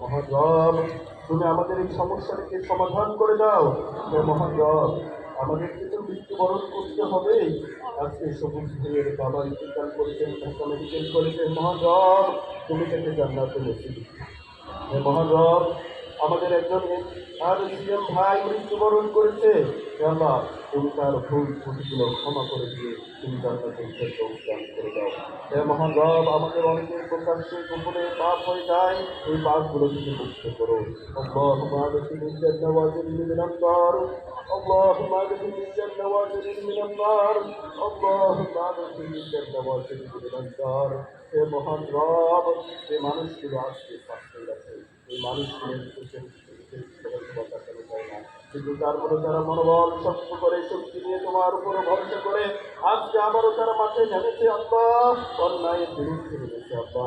মহারব তুমি আমাদের এই সমস্যাটিকে সমাধান করে দাও। মহাজব আমাদেরকে তো মৃত্যুবরণ করতে হবে আজকে সবুজ ভাইয়ের বাবা ইন্তেকাল করেছেন, ঢাকা মেডিকেল করেছেন মহাজব তুমি তাকে জান্নাতে নসিব হে মহারব আমাদের একজন আর সিএম ভাই মৃত্যুবরণ করেছে হে আল্লাহ তুমি তার ভুল ত্রুটিগুলো ক্ষমা করে দিয়ে তুমি জান্নাতের ফেরদৌস দান করে দাও হে মহান রব আমাদের অনেকের প্রকাশ্যে গোপনে পাপ হয়ে যায় এই পাপগুলো থেকে মুক্ত করো اللهم اغفر الجنة واجرني من النار اللهم اغفر الجنة واجرني من النار اللهم اغفر الجنة واجرني من النار হে মহান রব যে মানুষগুলো আজকে শাস্তি আছে কিন্তু তারপরে তারা মনোবল শক্ত করে, শক্তি নিয়ে তোমার উপর ভরসা করে, আজকে আবারও তারা মাঠে নেমেছে, আব্বা। অন্যায়ের বিরুদ্ধে নেমেছে, আব্বা।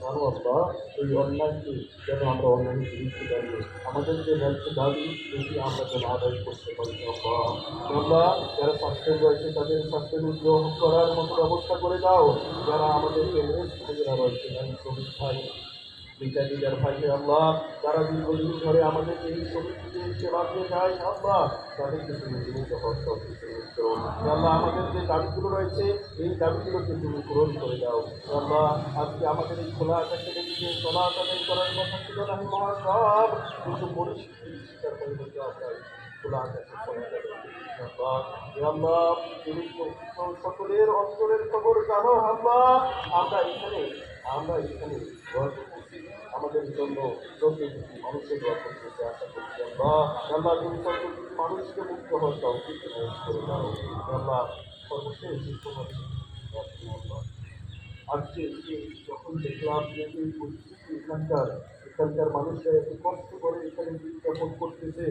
জানো, আব্বা, এই অন্যায়কে যেন আমরা অন্যায়ের বিরুদ্ধে দাঁড়িয়ে, আমাদের যে ন্যায্য দাবি এটি আমরা যেন আদায় করতে পারি, আব্বা। আল্লাহ যারা স্বাস্থ্যের রয়েছে, তাদের স্বাস্থ্যের উদ্যোগ করার মতো ব্যবস্থা করে দাও। যারা আমাদেরকে রয়েছে ভাই শ্রমিক ভাই বিচার দিদার ভাইকে আল্লাহ, তারা দীর্ঘদিন ধরে আমাদেরকে এই শ্রমিকদের সেবা দিয়ে যায়, আল্লাহ। তাদেরকে তুমি জীবিত আল্লাহ, আমাদের যে দাবিগুলো রয়েছে, এই দাবিগুলোকে তুমি পূরণ করে দাও। আল্লাহ, আজকে আমাদের এই খোলা আকাশের দিকে চলা আদায় করার কথা ছিল না মহাসব। কিন্তু পরিস্থিতি শিকার করে হতে আমরা খোলা আকাশে আল্লাহ। তুমি সকলের অন্তরের খবর জানো আল্লাহ। আমরা এখানে আমরা এখানে আমাদের জন্য কিছু মানুষের দোয়া করতেছে আশা করছি আল্লাহ আল্লাহ তুমি তত মানুষকে মুক্ত হওয়ার তৌফিক করে দাও, আল্লাহ সর্বশেষ আজকে যখন দেখলাম যে এই পরিস্থিতি এখানকার এখানকার মানুষরা এত কষ্ট করে এখানে জীবনযাপন করতেছে,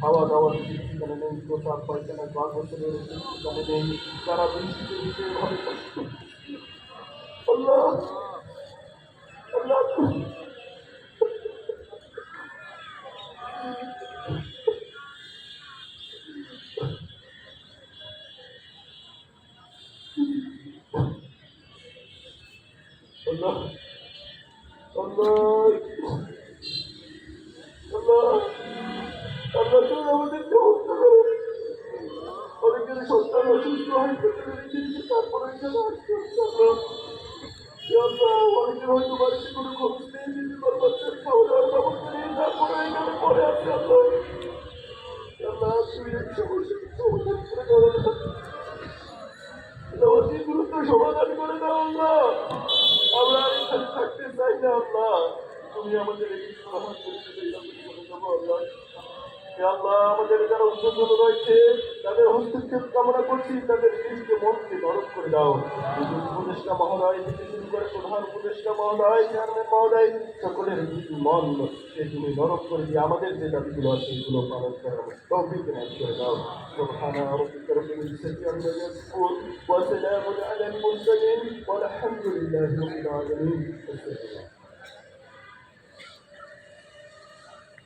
খাওয়া দাওয়ার ঠিকানা নেই, প্রসাদ, পায়খানা বছরের কিছু ঠিকানা নেই, তারা বৃষ্টিতে ভাবে কষ্ট আল্লাহ আল্লাহ আল্লাহ আল্লাহ তুমি আমাদেরকে মুক্ত করো অনেকের সন্তান অসুস্থ হয় তারপরে অনেকের হয়তো বাড়িতে কোনো খরচ নেই, কিন্তু তার বাচ্চার খাওয়া আমাদের যারা উদ্যোগ রয়েছে, তাদের হস্তক্ষেপ কামনা করছি, তাদের নিজকে মনকে নরম করে দাও। উপদেষ্টা মহোদয়, থেকে শুরু করে প্রধান উপদেষ্টা মহোদয়, চেয়ারম্যান মহোদয়, সকলের মন সে তুমি নরম করে দিয়ে আমাদের যে দাবিগুলো আছে সেগুলো পালন করা তৌফিক নাজ করে দাও। সুবহানা রাব্বিকা রাব্বিল ইজ্জাতি আম্মা ইয়াসিফুন ওয়া সালামুন ওয়া আলহামদুলিল্লাহি